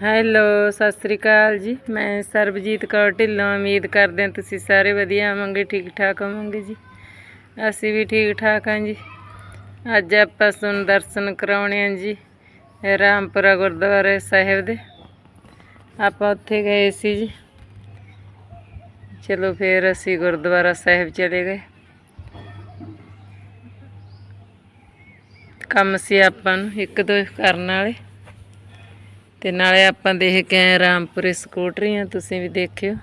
Hello, Sat Sri ਅਕਾਲ ਜੀ। ਮੈਂ ਸਰਬਜੀਤ ਕੌਰ ਢਿੱਲੋਂ, ਉਮੀਦ ਕਰਦੇ ਹਾਂ ਤੁਸੀਂ ਸਾਰੇ ਵਧੀਆ ਹੋਵੋਗੇ ਠੀਕ ਠਾਕ ਹੋਵੋਗੇ ਜੀ। ਅਸੀਂ ਵੀ ਠੀਕ ਠਾਕ ਹਾਂ ਜੀ। ਅੱਜ ਆਪਾਂ ਤੁਹਾਨੂੰ ਦਰਸ਼ਨ ਕਰਾਉਣੇ ਆ ਜੀ, ਰਾਮਪੁਰਾ ਗੁਰਦੁਆਰੇ ਸਾਹਿਬ ਦੇ। ਆਪਾਂ ਉੱਥੇ ਗਏ ਸੀ ਜੀ। ਚਲੋ ਫਿਰ ਅਸੀਂ ਗੁਰਦੁਆਰਾ ਸਾਹਿਬ ਚਲੇ ਗਏ। ਕੰਮ ਸੀ ਆਪਾਂ ਨੂੰ ਇੱਕ ਦੋ ਕਰਨ ਵਾਲੇ। ਤੇ ਨਾਲੇ ਆਪਾਂ ਦੇਖ ਕੇ ਆਏ ਰਾਮਪੁਰੇ ਸਕੂਟਰੀਆਂ, ਤੁਸੀਂ ਵੀ ਦੇਖਿਓ।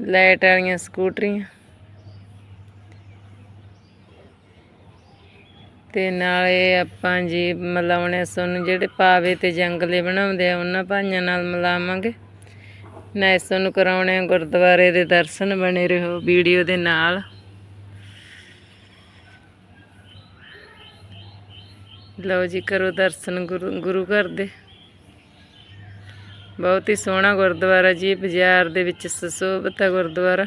ਲਾਈਟ ਵਾਲੀਆਂ ਸਕੂਟਰੀਆਂ। ਤੇ ਨਾਲੇ ਆਪਾਂ ਜੀ ਮਿਲਾਉਣੇ ਸੁਣ ਜਿਹੜੇ ਪਾਵੇ ਤੇ ਜੰਗਲੇ ਬਣਾਉਂਦੇ ਆ, ਉਹਨਾਂ ਭਾਈਆਂ ਨਾਲ ਮਿਲਾਵਾਂਗੇ। ਨਾ ਇਸ ਨੂੰ ਕਰਾਉਣੇ ਆ ਗੁਰਦੁਆਰੇ ਦੇ ਦਰਸ਼ਨ, ਬਣੇ ਰਹੋ ਵੀਡੀਓ ਦੇ ਨਾਲ। ਲਓ ਜੀ ਕਰੋ ਦਰਸ਼ਨ ਗੁਰੂ ਗੁਰੂ ਘਰ ਦੇ। ਬਹੁਤ ਹੀ ਸੋਹਣਾ ਗੁਰਦੁਆਰਾ ਜੀ, ਬਾਜ਼ਾਰ ਦੇ ਵਿੱਚ ਸਸੋਬਤਾ ਗੁਰਦੁਆਰਾ।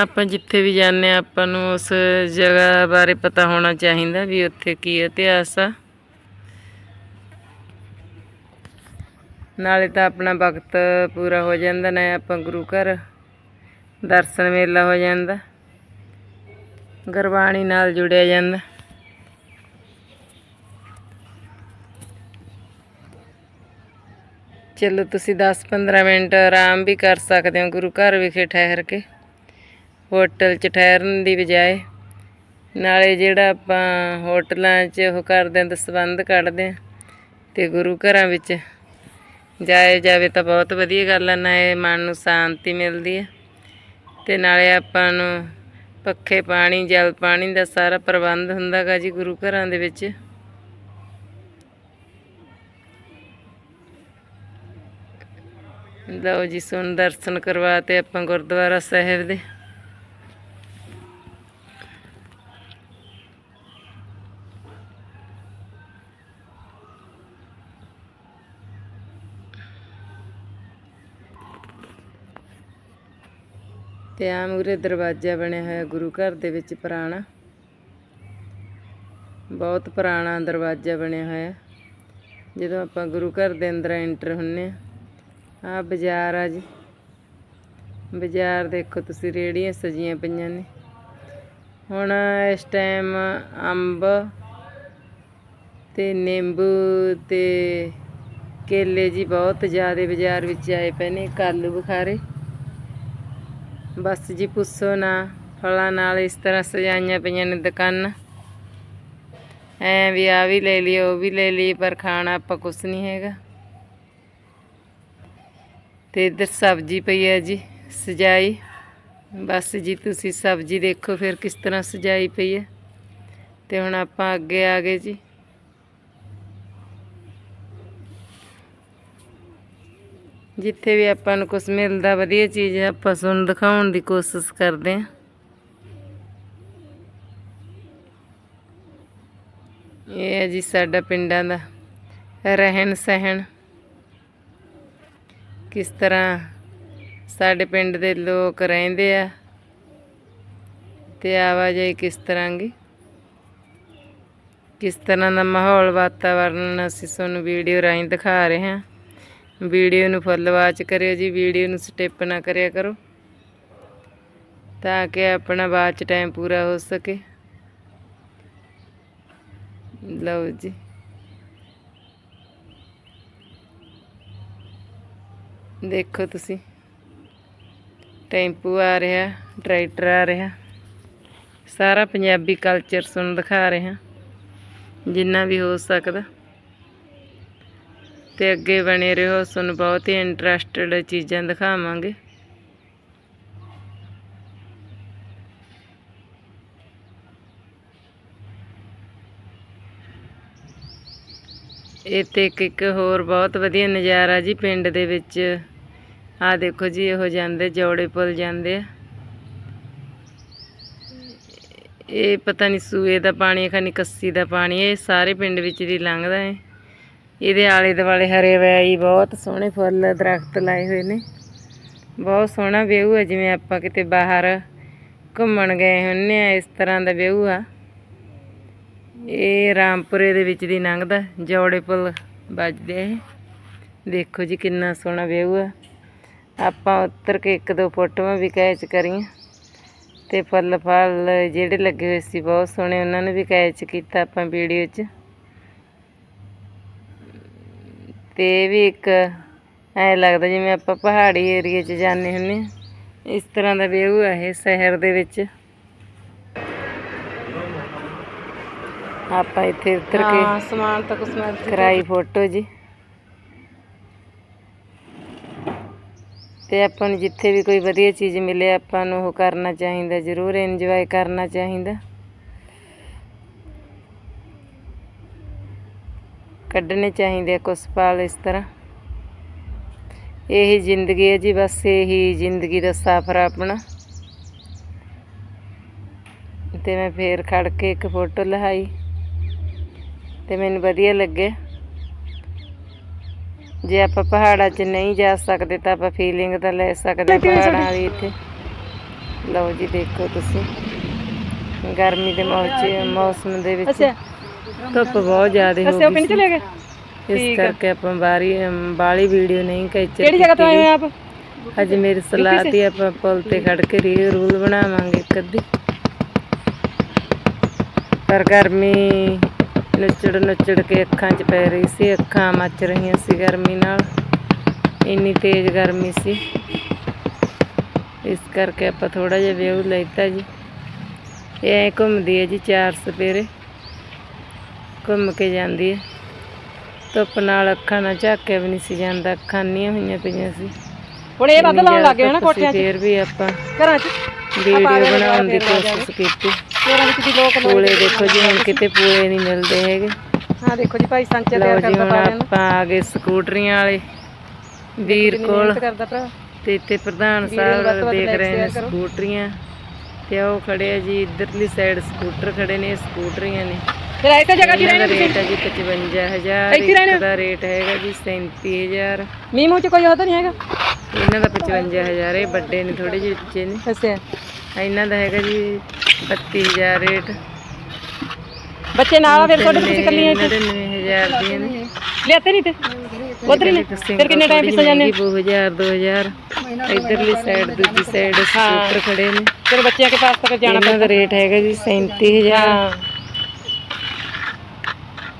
ਆਪਾਂ ਜਿੱਥੇ ਵੀ ਜਾਂਦੇ ਹਾਂ, ਆਪਾਂ ਨੂੰ ਉਸ ਜਗ੍ਹਾ ਬਾਰੇ ਪਤਾ ਹੋਣਾ ਚਾਹੀਦਾ ਵੀ ਉੱਥੇ ਕੀ ਇਤਿਹਾਸ ਆ। ਨਾਲੇ ਤਾਂ ਆਪਣਾ ਵਕਤ ਪੂਰਾ ਹੋ ਜਾਂਦਾ ਨਾ ਆਪਾਂ ਗੁਰੂ ਘਰ। ਦਰਸ਼ਨ ਮੇਲਾ ਹੋ ਜਾਂਦਾ। ਗੁਰਬਾਣੀ ਨਾਲ ਜੁੜਿਆ ਜਾਂਦਾ। ਚਲੋ ਤੁਸੀਂ 10-15 ਮਿੰਟ ਆਰਾਮ ਵੀ ਕਰ ਸਕਦੇ ਹੋ ਗੁਰੂ ਘਰ ਵਿਖੇ ਠਹਿਰ ਕੇ। ਹੋਟਲ 'ਚ ਠਹਿਰਨ ਦੀ ਬਜਾਏ। ਨਾਲੇ ਜਿਹੜਾ ਆਪਾਂ ਹੋਟਲਾਂ 'ਚ ਉਹ ਕਰਦੇ ਹਾਂ ਦਸਬੰਧ ਕੱਢਦੇ ਹਾਂ। ਤੇ ਗੁਰੂ ਘਰਾਂ ਵਿੱਚ ਜਾਇਆ ਜਾਵੇ ਤਾਂ ਬਹੁਤ ਵਧੀਆ ਗੱਲ ਹੈ ਨਾ ਮਨ ਨੂੰ ਸ਼ਾਂਤੀ ਮਿਲਦੀ ਹੈ ਤੇ ਨਾਲੇ ਆਪਾਂ ਨੂੰ ਪੱਖੇ ਪਾਣੀ, ਜਲ ਪਾਣੀ ਦਾ ਸਾਰਾ ਪ੍ਰਬੰਧ ਹੁੰਦਾਗਾ ਜੀ ਗੁਰੂ ਘਰਾਂ ਦੇ ਵਿੱਚ। ਲਓ ਜੀ, ਸੁਣ ਦਰਸ਼ਨ ਕਰਵਾਤੇ ਆਪਾਂ ਗੁਰਦੁਆਰਾ ਸਾਹਿਬ ਦੇ। ਤੇ ਆ ਮੂਰੇ ਦਰਵਾਜ਼ਾ ਬਣਿਆ ਹੋਇਆ ਗੁਰੂ ਘਰ ਦੇ ਵਿੱਚ ਪੁਰਾਣਾ। ਬਹੁਤ ਪੁਰਾਣਾ ਦਰਵਾਜ਼ਾ ਬਣਿਆ ਹੋਇਆ। ਜਦੋਂ ਆਪਾਂ ਗੁਰੂ ਘਰ ਦੇ ਅੰਦਰ ਐਂਟਰ ਹੁੰਨੇ ਆ ਆ ਬਾਜ਼ਾਰ ਆ ਜੀ। ਬਾਜ਼ਾਰ ਦੇਖੋ ਤੁਸੀਂ ਰੇੜੀਆਂ ਸਜੀਆਂ ਪਈਆਂ ਨੇ। ਹੁਣ ਇਸ ਟਾਈਮ ਅੰਬ ਤੇ ਨਿੰਬੂ ਤੇ ਕੇਲੇ ਜੀ ਬਹੁਤ ਜ਼ਿਆਦਾ ਬਾਜ਼ਾਰ ਵਿੱਚ ਆਏ ਪਏ ਨੇ ਕਾਲੂ ਬੁਖਾਰੇ। ਬਸ ਜੀ ਪੁੱਛੋ ਨਾ ਫਲਾਂ ਨਾਲ ਇਸ ਤਰ੍ਹਾਂ ਸਜਾਈਆਂ ਪਈਆਂ ਨੇ ਦੁਕਾਨਾਂ ਐ ਵੀ ਆ ਵੀ ਲੈ ਲਈ ਉਹ ਵੀ ਲੈ ਲਈ ਪਰ ਖਾਣਾ ਆਪਾਂ ਕੁਛ ਨਹੀਂ ਹੈਗਾ ਤੇ ਇੱਧਰ ਸਬਜ਼ੀ ਪਈ ਹੈ ਜੀ ਸਜਾਈ ਬਸ ਜੀ ਤੁਸੀਂ ਸਬਜ਼ੀ ਦੇਖੋ ਫਿਰ ਕਿਸ ਤਰ੍ਹਾਂ ਸਜਾਈ ਪਈ ਹੈ ਤੇ ਹੁਣ ਆਪਾਂ ਅੱਗੇ ਆ ਗਏ ਜੀ ਜਿੱਥੇ ਵੀ ਆਪਾਂ ਨੂੰ ਕੁਝ ਮਿਲਦਾ, ਵਧੀਆ ਚੀਜ਼ ਆਪਾਂ ਤੁਹਾਨੂੰ ਦਿਖਾਉਣ ਦੀ ਕੋਸ਼ਿਸ਼ ਕਰਦੇ ਹਾਂ। ਇਹ ਹੈ ਜੀ ਸਾਡਾ ਪਿੰਡਾਂ ਦਾ ਰਹਿਣ ਸਹਿਣ। ਕਿਸ ਤਰ੍ਹਾਂ ਸਾਡੇ ਪਿੰਡ ਦੇ ਲੋਕ ਰਹਿੰਦੇ ਆ ਤੇ ਆਵਾਜਾਈ ਕਿਸ ਤਰ੍ਹਾਂ ਦੀ ਕਿਸ ਤਰ੍ਹਾਂ ਦਾ ਮਾਹੌਲ, ਵਾਤਾਵਰਨ ਅਸੀਂ ਤੁਹਾਨੂੰ ਵੀਡੀਓ ਰਾਹੀਂ ਦਿਖਾ ਰਹੇ ਹਾਂ। ਵੀਡੀਓ ਨੂੰ ਫੁੱਲ ਵਾਚ ਕਰਿਓ ਜੀ, ਵੀਡੀਓ ਨੂੰ ਸਟਿਪ ਨਾ ਕਰਿਆ ਕਰੋ, ਤਾਂ ਕਿ ਆਪਣਾ ਵਾਚ ਟਾਈਮ ਪੂਰਾ ਹੋ ਸਕੇ। ਲਓ ਜੀ। ਦੇਖੋ ਤੁਸੀਂ, ਟੈਂਪੂ ਆ ਰਿਹਾ, ਟਰੈਕਟਰ ਆ ਰਿਹਾ, ਸਾਰਾ ਪੰਜਾਬੀ ਕਲਚਰ ਸੁਣ ਦਿਖਾ ਰਿਹਾ, ਜਿੰਨਾ ਵੀ ਹੋ ਸਕਦਾ। ਤੇ ਅੱਗੇ ਬਣੇ ਰਹੋ, ਤੁਹਾਨੂੰ ਬਹੁਤ ਹੀ ਇੰਟਰਸਟਡ ਚੀਜ਼ਾਂ ਦਿਖਾਵਾਂਗੇ। ਇਹ ਤੇ ਇੱਕ ਇੱਕ ਹੋਰ ਬਹੁਤ ਵਧੀਆ ਨਜ਼ਾਰਾ ਜੀ ਪਿੰਡ ਦੇ ਵਿੱਚ। ਆ ਦੇਖੋ ਜੀ, ਇਹੋ ਜਾਂਦੇ ਜੋੜੇ ਪੁੱਲ ਜਾਂਦੇ ਆ। ਇਹ ਪਤਾ ਨਹੀਂ ਸੂਏ ਦਾ ਪਾਣੀ ਹੈ ਖਾਨੀ ਕੱਸੀ ਦਾ ਪਾਣੀ ਹੈ ਇਹ ਸਾਰੇ ਪਿੰਡ ਵਿੱਚ ਦੀ ਲੰਘਦਾ ਹੈ ਇਹਦੇ ਆਲੇ ਦੁਆਲੇ ਹਰੇ ਵੈਈ ਬਹੁਤ ਸੋਹਣੇ ਫੁੱਲ ਦਰਖਤ ਲਾਏ ਹੋਏ ਨੇ। ਬਹੁਤ ਸੋਹਣਾ ਵਿਊ ਹੈ, ਜਿਵੇਂ ਆਪਾਂ ਕਿਤੇ ਬਾਹਰ ਘੁੰਮਣ ਗਏ ਹੁੰਨੇ ਆ, ਇਸ ਤਰ੍ਹਾਂ ਦਾ ਵਿਊ ਆ। ਇਹ ਰਾਮਪੁਰੇ ਦੇ ਵਿੱਚ ਦੀ ਲੰਘਦਾ, ਜੋੜੇ ਪੁੱਲ ਵੱਜਦੇ ਇਹ। ਦੇਖੋ ਜੀ ਕਿੰਨਾ ਸੋਹਣਾ ਵਿਊ ਆ। ਆਪਾਂ ਉੱਤਰ ਕੇ ਇੱਕ ਦੋ ਫੋਟੋਆਂ ਵੀ ਕੈਚ ਕਰੀਆਂ। ਤੇ ਫੁੱਲ ਫਲ ਜਿਹੜੇ ਲੱਗੇ ਹੋਏ ਸੀ, ਬਹੁਤ ਸੋਹਣੇ ਉਹਨਾਂ ਨੇ ਵੀ ਕੈਚ ਕੀਤਾ ਆਪਾਂ ਵੀਡੀਓ 'ਚ। ਤੇ ਇਹ ਵੀ ਇੱਕ ਐ ਲੱਗਦਾ ਜਿਵੇਂ ਆਪਾਂ ਪਹਾੜੀ ਏਰੀਏ 'ਚ ਜਾਂਦੇ ਹੁੰਨੇ ਇਸ ਤਰ੍ਹਾਂ ਦਾ ਵਿਊ ਹੈ ਇਹ ਸ਼ਹਿਰ ਦੇ ਵਿੱਚ। ਆਪਾਂ ਇੱਥੇ ਉਤਰ ਕੇ ਸਮਾਨ ਤਾਂ ਕੁਛ ਮੈਂ ਕਰਾਈ ਫੋਟੋ ਜੀ। ਤੇ ਆਪਾਂ ਨੂੰ ਜਿੱਥੇ ਵੀ ਕੋਈ ਵਧੀਆ ਚੀਜ਼ ਮਿਲੇ ਆਪਾਂ ਨੂੰ ਉਹ ਕਰਨਾ ਚਾਹੀਦਾ ਜ਼ਰੂਰ ਇੰਜੋਏ ਕਰਨਾ ਚਾਹੀਦਾ। ਕੱਢਣੇ ਚਾਹੀਦੇ ਆ ਕੁਛ ਪਲ ਇਸ ਤਰ੍ਹਾਂ। ਇਹੀ ਜ਼ਿੰਦਗੀ ਹੈ ਜੀ ਬਸ ਇਹੀ ਜ਼ਿੰਦਗੀ ਦਾ ਸਫ਼ਰ ਆਪਣਾ। ਤੇ ਮੈਂ ਫੇਰ ਖੜ ਕੇ ਇੱਕ ਫੋਟੋ ਲਹਾਈ ਤੇ ਮੈਨੂੰ ਵਧੀਆ ਲੱਗਿਆ। ਜੇ ਆਪਾਂ ਪਹਾੜਾਂ 'ਚ ਨਹੀਂ ਜਾ ਸਕਦੇ ਤਾਂ ਆਪਾਂ ਫੀਲਿੰਗ ਤਾਂ ਲੈ ਸਕਦੇ ਪਹਾੜਾਂ ਵਾਲੀ ਇੱਥੇ। ਲਓ ਜੀ ਦੇਖੋ ਤੁਸੀਂ। ਗਰਮੀ ਦੇ ਮੌਸਮ ਮੌਸਮ ਦੇ ਵਿੱਚ। ਅੱਛਾ। ਧੁੱਪ ਬਹੁਤ ਜ਼ਿਆਦਾ ਹੋ ਗਈ ਪਿੰਡ ਚਲੇ ਗਏ? ਇਸ ਕਰਕੇ ਆਪਾਂ ਬਾਰੀ ਬਾਲੀ ਵੀਡੀਓ ਨਹੀਂ ਕੈਚਰ ਕਿਹੜੀ ਜਗ੍ਹਾ ਤੋਂ ਆਏ ਆਪ? ਅੱਜ ਮੇਰੀ ਸਲਾਹ ਤੇ ਆਪਾਂ ਪੁਲ ਤੇ ਖੜ ਕੇ ਰੀਲ ਰੂਲ ਬਣਾਵਾਂਗੇ ਅੱਧੀ। ਪਰ ਗਰਮੀ ਨੁਚੜ ਨੁਚੜ ਕੇ ਅੱਖਾਂ 'ਚ ਪੈ ਰਹੀ ਸੀ ਅੱਖਾਂ ਮੱਚ ਰਹੀਆਂ ਸੀ ਗਰਮੀ ਨਾਲ। ਇੰਨੀ ਤੇਜ਼ ਗਰਮੀ ਸੀ। ਇਸ ਕਰਕੇ ਆਪਾਂ ਥੋੜਾ ਜਿਹਾ ਵਿਊ ਲੈਤਾ ਜੀ। ਇਹ ਐਂ ਘੁੰਮਦੀ ਹੈ ਜੀ ਚਾਰ ਸਪੇਰੇ ਘੁੰਮ ਕੇ ਜਾਂਦੀ ਹੈ। ਧੁੱਪ ਨਾਲ ਅੱਖਾਂ ਨਾਲ ਝਾਕਿਆ ਵੀ ਨਹੀਂ ਸੀ ਜਾਂਦਾ। ਅੱਖਾਂ ਨੀਆਂ ਹੋਈਆਂ ਪਈਆਂ ਸੀ। ਹੁਣ ਇਹ ਵੱਧ ਲਾਉਣ ਲੱਗੇ ਹਨਾ ਕੋਠਿਆਂ 'ਚ। ਫੇਰ ਵੀ ਆਪਾਂ ਘਰਾਂ 'ਚ ਵੀਡੀਓ ਬਣਾਉਣ ਦੀ ਕੋਸ਼ਿਸ਼ ਕੀਤੀ। ਘਰਾਂ ਵਿੱਚ ਦੀ ਲੋਕ ਪੂਲੇ ਦੇਖੋ ਜੀ ਹੁਣ ਕਿਤੇ ਪੂਲੇ ਨਹੀਂ ਮਿਲਦੇ ਹੈਗੇ। ਹਾਂ ਦੇਖੋ ਜੀ ਭਾਈ ਸੰਚੇ ਤਿਆਰ ਕਰਦਾ ਪਾ ਲੈਣ ਆਪਾਂ ਆ ਗਏ ਸਕੂਟਰੀਆਂ ਵਾਲੇ। ਵੀਰ ਕੋਲ ਤੇ ਇੱਥੇ ਪ੍ਰਧਾਨ ਸਾਹਿਬ ਦੇਖ ਰਹੇ ਨੇ। ਸਕੂਟਰੀਆਂ। ਤੇ ਉਹ ਖੜੇ ਆ ਜੀ ਇਧਰਲੀ ਸਾਈਡ ਸਕੂਟਰ ਖੜੇ ਨੇ ਸਕੂਟਰੀਆਂ ਨੇ। ਫਿਰ ਆਏ ਤਾਂ ਜਗ੍ਹਾ 'ਚ ਇਹਨਾਂ ਦਾ ਰਹਿਣਾ ਰੇਟ ਹੈ ਜੀ 55000 ਇੱਥੇ ਰਹਿਣਾ? ਇੱਕ ਦਾ ਰੇਟ ਹੈਗਾ ਜੀ 37000 ਮੀਂਹ ਮੂੰਹ 'ਚ ਕੋਈ ਉਹਦਾ ਨਹੀਂ ਹੈਗਾ ਇਹਨਾਂ ਦਾ 55000 ਇਹ ਵੱਡੇ ਨੇ ਥੋੜੇ ਜਿਹੇ ਉੱਚੇ ਨੇ ਅੱਛਾ ਇਹਨਾਂ ਦਾ ਹੈਗਾ ਜੀ 32000 ਰੇਟ ਬੱਚੇ ਨਾਲ ਆ ਫਿਰ ਤੁਹਾਡੇ ਤੁਸੀਂ ਇਕੱਲੀਆਂ ਇੱਥੇ 99000 ਦੀਆਂ ਨੇ ਲਿਆਤੇ ਨਹੀਂ ਤੇ ਉਧਰ ਨੇ ਫਿਰ ਕਿੰਨੇ ਟਾਈਮ ਪਿੱਛੇ ਜਾਂਦੇ 2000 2000 ਇਧਰਲੀ ਸਾਈਡ ਦੂਜੀ ਸਾਈਡ ਸਕੂਟਰ ਖੜੇ ਨੇ ਫਿਰ ਬੱਚਿਆਂ ਕੇ ਪਾਸ ਤੱਕ ਜਾਣਾ ਇਹਨਾਂ ਦਾ ਰੇਟ ਹੈਗਾ ਜੀ 37000 ਹਾਂ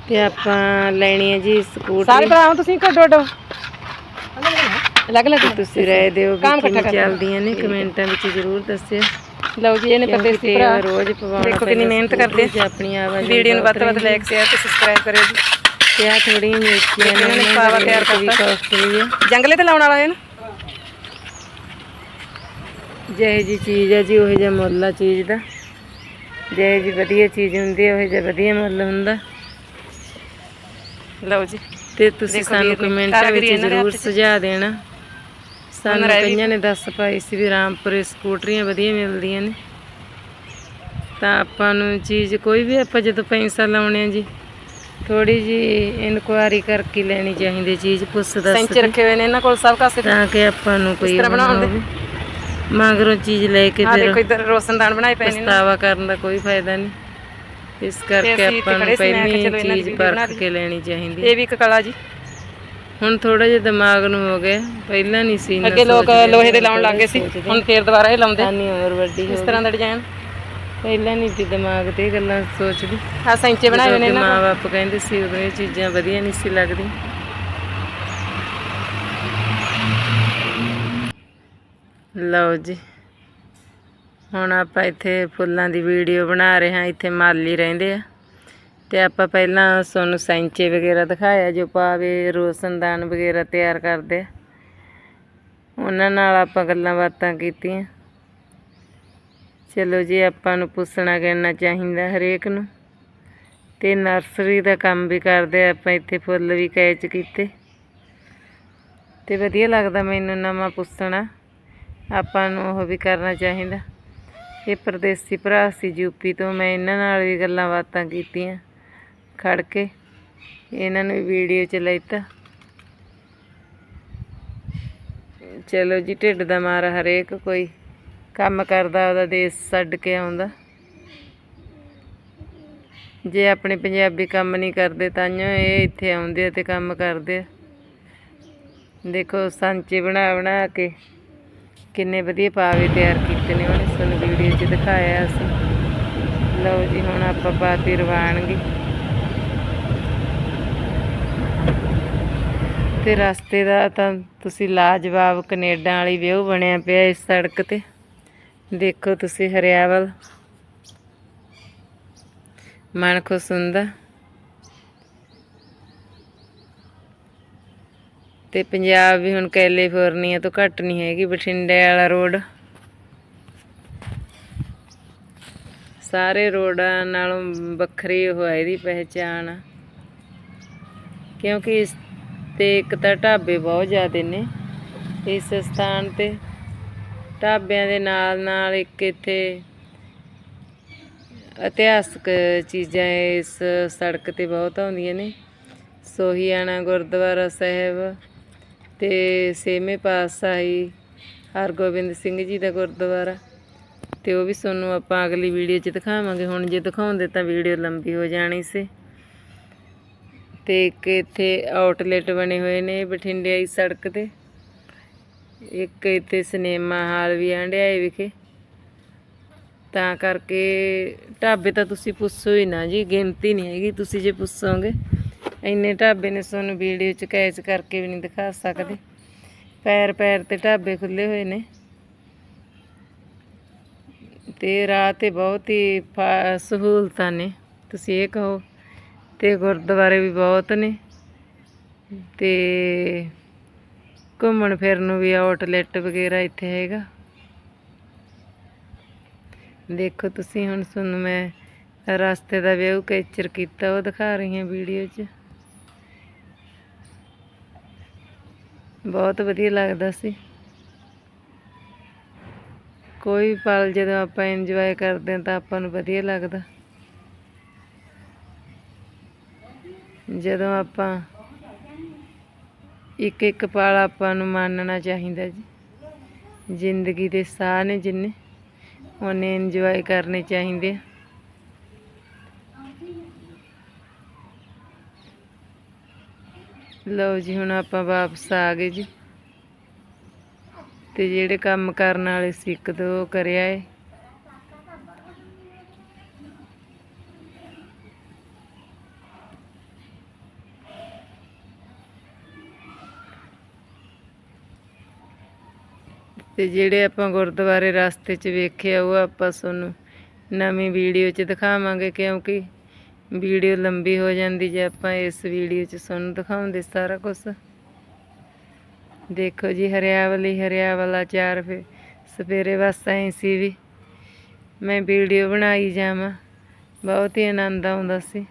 ਤੇ ਆਪਾਂ ਲੈਣੀ ਹੈ ਜੀ ਸਕੂਟਰ। ਸਾਰੇ ਭਰਾ ਹੋ ਤੁਸੀਂ ਕੱਢੋ ਅੱਡੋ ਅਲੱਗ ਅਲੱਗ ਤੁਸੀਂ ਰਾਏ ਦਿਓ ਕੰਮ ਕਿ ਇਕੱਠਾ ਕਿਵੇਂ ਕਰਨਾ। ਚੱਲਦੀਆਂ ਨੇ ਕਮੈਂਟਾਂ ਵਿੱਚ ਜ਼ਰੂਰ ਦੱਸਿਓ। ਲਓ ਜੀ ਇਹਨੇ ਕਿਉਂਕਿ ਪਰਦੇਸੀ ਭਰਾ। ਰੋਜ਼ ਪਵਾਉਣਾ ਦੇਖੋ ਕਿੰਨੀ ਪੈਂਦਾ ਮਿਹਨਤ ਸਕੂਟਰ ਕਰਦੇ। ਚ ਆਪਣੀ ਆਵਾਜ਼ ਵੀਡੀਓ ਨੂੰ ਵੱਧ ਤੋਂ ਵੱਧ ਲਾਈਕ ਸ਼ੇਅਰ ਤੇ ਸਬਸਕ੍ਰਾਈਬ ਕਰਿਓ ਜੀ। ਤੇ ਆ ਥੋੜੀਆਂ ਮਿਰਚੀਆਂ ਨੇ ਇਹਨਾਂ ਨੇ ਪਾਵਾ ਤਿਆਰ ਵੀ ਕਰਤਾ। ਕਾਸਟਲੀ ਹੈ। ਜੰਗਲੇ ਤੇ ਲਾਉਣ ਵਾਲਾ ਹੈ ਨਾ? ਜਿਹੇ ਜੀ ਚੀਜ਼ ਹੈ ਜੀ ਉਹ ਜਿਹਾ ਮੁੱਲ ਆ ਚੀਜ਼ ਦਾ। ਜਿਹੇ ਜੀ ਵਧੀਆ ਚੀਜ਼ ਹੁੰਦੀ ਹੈ ਉਹ ਜਿਹਾ ਵਧੀਆ ਮੁੱਲ ਹੁੰਦਾ। ਲਓ ਜੀ। ਤੇ ਤੁਸੀਂ ਸਾਨੂੰ ਕਮੈਂਟਾਂ ਵਿੱਚ ਜ਼ਰੂਰ। ਸੁਝਾਅ ਦੇਣਾ। ਸਾਨੂੰ ਕਈਆਂ ਨੇ ਦੱਸ ਪਾਈ ਸੀ ਵੀ ਰਾਮਪੁਰੇ ਸਕੂਟਰੀਆਂ ਵਧੀਆ ਮਿਲਦੀਆਂ ਨੇ। ਤਾਂ ਆਪਾਂ ਨੂੰ ਚੀਜ਼ ਕੋਈ ਵੀ ਆਪਾਂ ਜਦੋਂ ਪੈਸਾ ਲਾਉਣੇ ਆ ਜੀ ਥੋੜੀ ਜੀ ਇਨਕੁਆਰੀ ਕਰਕੇ ਲੈਣੀ ਚਾਹੀਦੀ ਚੀਜ਼ ਪੁੱਛ ਦੱਸ ਸੈਂਚੇ ਰੱਖੇ ਹੋਏ ਨੇ ਇਹਨਾਂ ਕੋਲ ਸਭ ਕਾਸੇ ਤਾਂ। ਕਿ ਆਪਾਂ ਨੂੰ ਕੋਈ ਤਰ੍ਹਾਂ? ਹੋਵੇ। ਮਗਰੋਂ ਚੀਜ਼ ਲੈ ਕੇ ਆ ਫਿਰ ਦੇਖੋ ਇੱਧਰ ਰੋਸ਼ਨਦਾਨ ਬਣਾਏ ਪਏ ਨੇ। ਪਛਤਾਵਾ ਕਰਨ ਦਾ ਕੋਈ ਫਾਇਦਾ ਨਹੀਂ। ਇਸ ਕਰਕੇ ਆਪਾਂ ਨੂੰ ਪਹਿਲਾਂ ਚੀਜ਼ ਪਰਖ ਕੇ ਲੈਣੀ ਚਾਹੀਦੀ। ਇਹ ਵੀ ਇੱਕ ਕਲਾ ਜੀ। ਹੁਣ ਥੋੜਾ ਜਿਹਾ ਦਿਮਾਗ ਨੂੰ ਹੋ ਗਿਆ ਪਹਿਲਾਂ ਨਹੀਂ ਸੀ ਅੱਗੇ ਲੋਕ ਲੋਹੇ ਦੇ ਲਾਉਣ ਲੱਗੇ ਸੀ। ਹੁਣ ਫੇਰ ਦੁਬਾਰਾ ਇਹ ਲਾਉਂਦੇ। ਸਾਨੀ ਉਮਰ ਵੱਡੀ ਇਸ ਤਰ੍ਹਾਂ ਦਾ ਡਿਜ਼ਾਈਨ। ਪਹਿਲਾਂ ਨਹੀਂ ਸੀ ਦਿਮਾਗ ਤੇ ਗੱਲਾਂ ਸੋਚਦੀ। ਆ ਸੈਂਚੇ ਬਣਾਏ ਹੋਏ ਨੇ ਇਹਨਾਂ ਮਾਂ ਬਾਪ ਕਹਿੰਦੇ ਸੀ ਉਦੋਂ ਇਹ ਚੀਜ਼ਾਂ ਵਧੀਆ ਨਹੀਂ ਸੀ ਲੱਗਦੀਆਂ। ਲਓ ਜੀ। ਹੁਣ ਆਪਾਂ ਇੱਥੇ ਫੁੱਲਾਂ ਦੀ ਵੀਡੀਓ ਬਣਾ ਰਹੇ ਹਾਂ, ਇੱਥੇ ਮਾਲੀ ਰਹਿੰਦੇ ਆ। ਤੇ ਆਪਾਂ ਪਹਿਲਾਂ ਤੁਹਾਨੂੰ ਸੈਂਚੇ ਵਗੈਰਾ ਦਿਖਾਇਆ, ਜੋ ਪਾਵੇ ਰੋਸ਼ਨਦਾਨ ਵਗੈਰਾ ਤਿਆਰ ਕਰਦੇ ਆ। ਉਹਨਾਂ ਨਾਲ ਆਪਾਂ ਗੱਲਾਂ ਬਾਤਾਂ ਕੀਤੀਆਂ। ਚਲੋ ਜੀ, ਆਪਾਂ ਨੂੰ ਪੁੱਛਣਾ ਕਰਨਾ ਚਾਹੀਦਾ ਹਰੇਕ ਨੂੰ। ਤੇ ਨਰਸਰੀ ਦਾ ਕੰਮ ਵੀ ਕਰਦੇ ਆਪਾਂ ਇੱਥੇ ਫੁੱਲ ਵੀ ਕੈਚ ਕੀਤੇ। ਤੇ ਵਧੀਆ ਲੱਗਦਾ ਮੈਨੂੰ ਨਵਾਂ ਪੁੱਛਣਾ। ਆਪਾਂ ਨੂੰ ਉਹ ਵੀ ਕਰਨਾ ਚਾਹੀਦਾ। ਇਹ ਪਰਦੇਸੀ ਭਰਾ ਸੀ ਯੂਪੀ ਤੋਂ, ਮੈਂ ਇਹਨਾਂ ਨਾਲ ਵੀ ਗੱਲਾਂ ਬਾਤਾਂ ਕੀਤੀਆਂ, ਖੜ ਕੇ ਇਹਨਾਂ ਨੂੰ ਵੀਡੀਓ ਚ ਲੈਤਾ ਚਲੋ ਜੀ, ਢਿੱਡ ਦਾ ਮਾਰ ਹਰੇਕ ਕੋਈ, ਕੰਮ ਕਰਦਾ ਉਹਦਾ ਦੇਸ਼ ਛੱਡ ਕੇ ਆਉਂਦਾ। ਜੇ ਆਪਣੇ ਪੰਜਾਬੀ ਕੰਮ ਨਹੀਂ ਕਰਦੇ, ਤਾਂ ਇਹ ਇੱਥੇ ਆਉਂਦੇ ਆ ਤੇ ਕੰਮ ਕਰਦੇ ਆ। ਦੇਖੋ, ਸਾਂਚੇ ਬਣਾ ਬਣਾ ਕੇ ਕਿੰਨੇ ਵਧੀਆ ਪਾਵੇ ਤਿਆਰ ਕੀਤੇ ਨੇ ਉਹਨੇ। ਸਾਨੂੰ ਵੀਡੀਓ 'ਚ ਦਿਖਾਇਆ ਸੀ। ਲਓ ਜੀ, ਹੁਣ ਆਪਾਂ ਪਾਤੀ ਰਵਾਨਗੀ। ਤੇ ਰਸਤੇ ਦਾ ਤਾਂ ਤੁਸੀਂ ਲਾਜਵਾਬ ਕੈਨੇਡਾ ਵਾਲੀ ਵਿਊ ਬਣਿਆ ਪਿਆ ਇਸ ਸੜਕ ਤੇ। ਦੇਖੋ ਤੁਸੀਂ ਹਰਿਆਵਲ। ਮਨ ਖੁਸ਼ ਹੁੰਦਾ। ਤੇ ਪੰਜਾਬ ਵੀ ਹੁਣ ਕੈਲੀਫੋਰਨੀਆ ਤੋਂ ਘੱਟ ਨਹੀਂ ਹੈਗੀ, ਬਠਿੰਡੇ ਵਾਲਾ ਰੋਡ। ਸਾਰੇ ਰੋਡਾਂ ਨਾਲੋਂ ਵੱਖਰੀ ਉਹ ਹੈ ਇਹਦੀ ਪਹਿਚਾਣ। ਕਿਉਂਕਿ ਇਸ ਤੇ ਇੱਕ ਤਾਂ ਢਾਬੇ ਬਹੁਤ ਜ਼ਿਆਦੇ ਨੇ। ਇਸ ਸਥਾਨ ਤੇ ਢਾਬਿਆਂ ਦੇ ਨਾਲ ਨਾਲ ਇੱਕ ਇੱਥੇ ਇਤਿਹਾਸਕ ਚੀਜ਼ਾਂ ਇਸ ਸੜਕ ਤੇ ਬਹੁਤ ਆਉਂਦੀਆਂ ਨੇ। ਸੋਹੀਆਣਾ ਗੁਰਦੁਆਰਾ ਸਾਹਿਬ ਤੇ ਛੇਵੇਂ ਪਾਤਸ਼ਾਹੀ ਹਰਗੋਬਿੰਦ ਸਿੰਘ ਜੀ ਦਾ ਗੁਰਦੁਆਰਾ। ਤੇ ਉਹ ਵੀ ਤੁਹਾਨੂੰ ਆਪਾਂ ਅਗਲੀ ਵੀਡੀਓ 'ਚ ਦਿਖਾਵਾਂਗੇ। ਹੁਣ ਜੇ ਦਿਖਾਉਂਦੇ ਤਾਂ ਵੀਡੀਓ ਲੰਬੀ ਹੋ ਜਾਣੀ ਸੀ। ਤੇ ਇੱਕ ਇੱਥੇ ਆਊਟਲੈਟ ਬਣੇ ਹੋਏ ਨੇ ਬਠਿੰਡੇ ਆਈ ਸੜਕ ਤੇ ਇੱਕ ਇੱਥੇ ਸਿਨੇਮਾ ਹਾਲ ਵੀ ਆਂਡਿਆਏ ਵਿਖੇ। ਤਾਂ ਕਰਕੇ ਢਾਬੇ ਤਾਂ ਤੁਸੀਂ ਪੁੱਛੋ ਹੀ ਨਾ ਜੀ, ਗਿਣਤੀ ਨਹੀਂ ਹੈਗੀ, ਤੁਸੀਂ ਜੇ ਪੁੱਛੋਗੇ, ਇੰਨੇ ਢਾਬੇ ਨੇ ਤੁਹਾਨੂੰ ਵੀਡੀਓ 'ਚ ਕੈਚ ਕਰਕੇ ਵੀ ਨਹੀਂ ਦਿਖਾ ਸਕਦੇ। ਪੈਰ ਪੈਰ ਤੇ ਢਾਬੇ ਖੁੱਲੇ ਹੋਏ ਨੇ। ਤੇ ਰਾਹ ਤੇ ਬਹੁਤ ਹੀ ਫਾ- ਸਹੂਲਤਾਂ ਨੇ। ਤੁਸੀਂ ਇਹ ਕਹੋ ਤੇ ਗੁਰਦੁਆਰੇ ਵੀ ਬਹੁਤ ਨੇ ਤੇ ਘੁੰਮਣ ਫਿਰਨ ਨੂੰ ਵੀ ਆਊਟਲੈਟ ਵਗੈਰਾ ਇੱਥੇ ਹੈਗਾ। ਦੇਖੋ ਤੁਸੀਂ ਹੁਣ ਤੁਹਾਨੂੰ ਮੈਂ ਰਸਤੇ ਦਾ ਵਿਊ ਕੈਪਚਰ ਕੀਤਾ, ਉਹ ਦਿਖਾ ਰਹੀ ਹਾਂ ਵੀਡੀਓ 'ਚ। ਬਹੁਤ ਵਧੀਆ ਲੱਗਦਾ ਸੀ। ਕੋਈ ਪਲ ਜਦੋਂ ਆਪਾਂ ਇੰਜੋਏ ਕਰਦੇ ਹਾਂ ਤਾਂ ਆਪਾਂ ਨੂੰ ਵਧੀਆ ਲੱਗਦਾ। ਜਦੋਂ ਆਪਾਂ ਇੱਕ ਇੱਕ ਪਲ ਆਪਾਂ ਨੂੰ ਮੰਨਣਾ ਚਾਹੀਦਾ ਜੀ। ਜ਼ਿੰਦਗੀ ਦੇ ਸਾਹ ਨੇ ਜਿੰਨੇ ਉਹਨੇ ਇੰਜੋਏ ਕਰਨੇ ਚਾਹੀਦੇ ਆ। ਲਓ ਜੀ, ਹੁਣ ਆਪਾਂ ਵਾਪਸ ਆ ਗਏ ਜੀ। ਤੇ ਜਿਹੜੇ ਕੰਮ ਕਰਨ ਵਾਲੇ ਸੀ ਇੱਕ ਦੋ ਕਰਿਆ ਏ। ਤੇ ਜਿਹੜੇ ਆਪਾਂ ਗੁਰਦੁਆਰੇ ਰਸਤੇ 'ਚ ਵੇਖਿਆ, ਉਹ ਆਪਾਂ ਤੁਹਾਨੂੰ ਨਵੀਂ ਵੀਡੀਓ 'ਚ ਦਿਖਾਵਾਂਗੇ, ਕਿਉਂਕਿ ਵੀਡੀਓ ਲੰਬੀ ਹੋ ਜਾਂਦੀ ਜੇ ਆਪਾਂ ਇਸ ਵੀਡੀਓ 'ਚ ਤੁਹਾਨੂੰ ਦਿਖਾਉਂਦੇ ਸਾਰਾ ਕੁਝ ਦੇਖੋ ਜੀ, ਹਰਿਆਵਲੀ, ਹਰਿਆਵਲਾ ਚਾਰ ਫੇ ਸਵੇਰੇ ਬਸ ਐਂ ਸੀ ਵੀ ਮੈਂ ਵੀਡੀਓ ਬਣਾਈ ਜਾਵਾਂ। ਬਹੁਤ ਹੀ ਆਨੰਦ ਆਉਂਦਾ ਸੀ।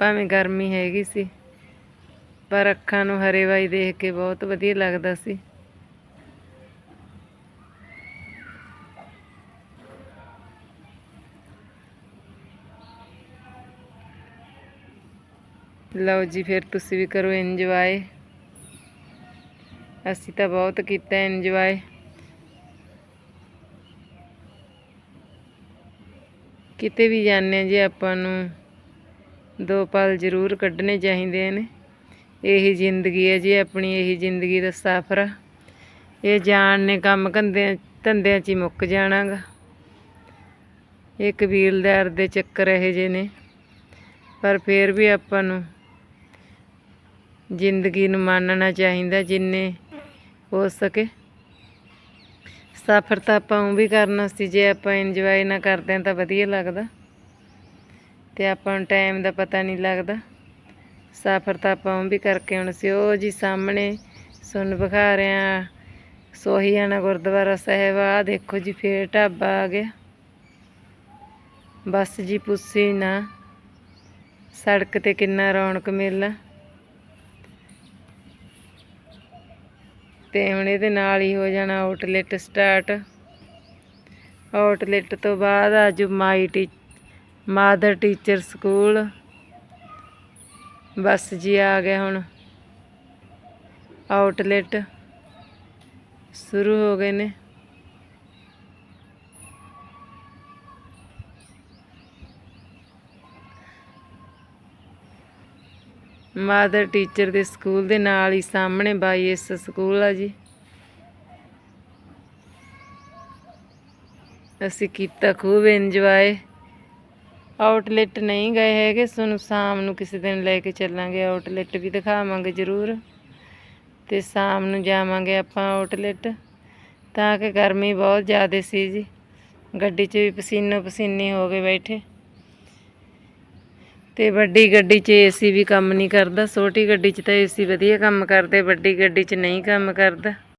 ਭਾਵੇਂ ਗਰਮੀ ਹੈਗੀ ਸੀ, ਪਰ ਅੱਖਾਂ ਨੂੰ ਹਰੇ ਵਾਈ ਦੇਖ ਕੇ ਬਹੁਤ ਵਧੀਆ ਲੱਗਦਾ ਸੀ। ਲਓ ਜੀ, ਫਿਰ ਤੁਸੀਂ ਵੀ ਕਰੋ ਇੰਜੋਏ ਅਸੀਂ ਤਾਂ ਬਹੁਤ ਕੀਤਾ ਇੰਜੋਏ ਕਿਤੇ ਵੀ ਜਾਂਦੇ ਹਾਂ ਜੀ ਆਪਾਂ ਨੂੰ, ਦੋ ਪਲ ਜ਼ਰੂਰ ਕੱਢਣੇ ਚਾਹੀਦੇ ਨੇ। ਇਹੀ ਜ਼ਿੰਦਗੀ ਹੈ ਜੀ ਆਪਣੀ, ਇਹੀ ਜ਼ਿੰਦਗੀ ਦਾ ਸਫ਼ਰ। ਆ ਇਹ ਜਾਣ ਨੇ ਕੰਮ ਕੰਦਿਆਂ ਧੰਦਿਆਂ 'ਚ ਹੀ ਮੁੱਕ ਜਾਣਾਗਾ। ਇਹ ਕਬੀਲਦਾਰ ਦੇ ਚੱਕਰ ਇਹੋ ਜਿਹੇ ਨੇ। ਪਰ ਫਿਰ ਵੀ ਆਪਾਂ ਨੂੰ ਜ਼ਿੰਦਗੀ ਨੂੰ ਮੰਨਣਾ ਚਾਹੀਦਾ ਜਿੰਨੇ ਹੋ ਸਕੇ। ਸਫ਼ਰ ਤਾਂ ਆਪਾਂ ਉਹ ਵੀ ਕਰਨਾ ਸੀ, ਜੇ ਆਪਾਂ ਇੰਜੋਏ ਨਾ ਕਰਦੇ ਹਾਂ ਤਾਂ ਵਧੀਆ ਲੱਗਦਾ। ਤੇ ਆਪਾਂ ਨੂੰ ਟਾਈਮ ਦਾ ਪਤਾ ਨਹੀਂ ਲੱਗਦਾ। ਸਫ਼ਰ ਤਾਂ ਆਪਾਂ ਉਹ ਵੀ ਕਰਕੇ ਹੁਣ ਸੀ। ਉਹ ਜੀ ਸਾਹਮਣੇ ਸੁਣ ਵਿਖਾ ਰਿਆਂ ਸੋਹੀਆਣਾ ਗੁਰਦੁਆਰਾ ਸਾਹਿਬ ਆ ਦੇਖੋ ਜੀ, ਫੇਰ ਢਾਬਾ ਆ ਗਿਆ। ਬਸ ਜੀ ਪੁੱਛੀ ਨਾ, ਸੜਕ ਤੇ ਕਿੰਨਾ ਰੌਣਕ ਮੇਲਾ। ਤੇ ਹੁਣ ਇਹਦੇ ਨਾਲ ਹੀ ਹੋ ਜਾਣਾ ਆਊਟਲੈਟ ਸਟਾਰਟ। ਆਊਟਲੈਟ ਤੋਂ ਬਾਅਦ ਅੱਜ ਮਾਈ ਟੀ ਮਾਦਰ ਟੀਚਰ ਸਕੂਲ। ਬਸ ਜੀ ਆ ਗਿਆ ਹੁਣ। ਆਊਟਲੈਟ ਸ਼ੁਰੂ ਹੋ ਗਏ ਨੇ। ਮਾਦਰ ਟੀਚਰ ਦੇ ਸਕੂਲ ਦੇ ਨਾਲ ਹੀ ਸਾਹਮਣੇ ਬਾਈ ਇਸ ਸਕੂਲ ਆ ਜੀ। ਅਸੀਂ ਕੀਤਾ ਖੂਬ ਇੰਜੋਏ ਆਊਟਲੈਟ ਨਹੀਂ ਗਏ ਹੈਗੇ, ਸਾਨੂੰ ਸ਼ਾਮ ਨੂੰ ਕਿਸੇ ਦਿਨ ਲੈ ਕੇ ਚੱਲਾਂਗੇ। ਆਊਟਲੈਟ ਵੀ ਦਿਖਾਵਾਂਗੇ ਜ਼ਰੂਰ। ਤੇ ਸ਼ਾਮ ਨੂੰ ਜਾਵਾਂਗੇ ਆਪਾਂ ਆਊਟਲੈਟ ਤਾਂ ਕਿ ਗਰਮੀ ਬਹੁਤ ਜ਼ਿਆਦਾ ਸੀ ਜੀ। ਗੱਡੀ 'ਚ ਵੀ ਪਸੀਨੋ ਪਸੀਨੇ ਹੋ ਗਏ ਬੈਠੇ। ਤੇ ਵੱਡੀ ਗੱਡੀ 'ਚ ਏਸੀ ਵੀ ਕੰਮ ਨਹੀਂ ਕਰਦਾ, ਛੋਟੀ ਗੱਡੀ 'ਚ ਤਾਂ ਏਸੀ ਵਧੀਆ ਕੰਮ ਕਰਦੇ, ਵੱਡੀ ਗੱਡੀ 'ਚ ਨਹੀਂ ਕੰਮ ਕਰਦਾ।